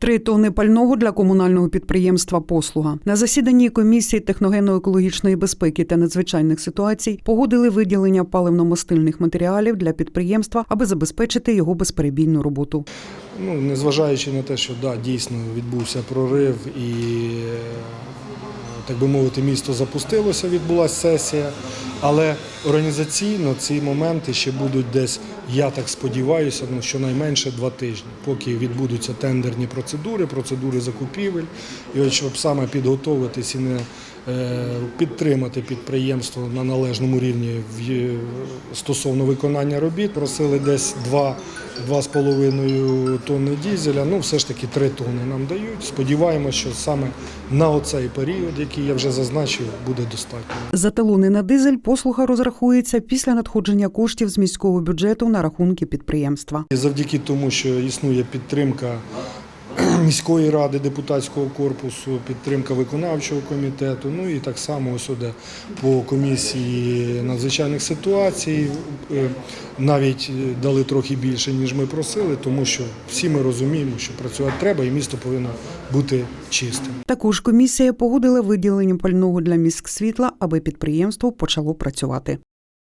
Три тонни пального для комунального підприємства Послуга на засіданні комісії техногенно-екологічної безпеки та надзвичайних ситуацій погодили виділення паливно-мастильних матеріалів для підприємства, аби забезпечити його безперебійну роботу. Ну, незважаючи на те, що да, дійсно відбувся прорив і, так би мовити, місто запустилося, відбулася сесія. Але організаційно ці моменти ще будуть десь, я так сподіваюся, ну, щонайменше два тижні, поки відбудуться тендерні процедури, процедури закупівель. І от щоб саме підготовитись і не е, підтримати підприємство на належному рівні в- е, стосовно виконання робіт, просили десь два 2,5 тонни дізеля, ну все ж таки 3 тонни нам дають. Сподіваємося, що саме на оцей період, який я вже зазначив, буде достатньо. За талони на дизель послуга розрахується після надходження коштів з міського бюджету на рахунки підприємства. І завдяки тому, що існує підтримка міської ради, депутатського корпусу, підтримка виконавчого комітету, ну і так само ось сюди по комісії надзвичайних ситуацій. е, Навіть е, дали трохи більше, ніж ми просили, тому що всі ми розуміємо, що працювати треба, і місто повинно бути чистим. Також комісія погодила виділення пального для міськсвітла, аби підприємство почало працювати.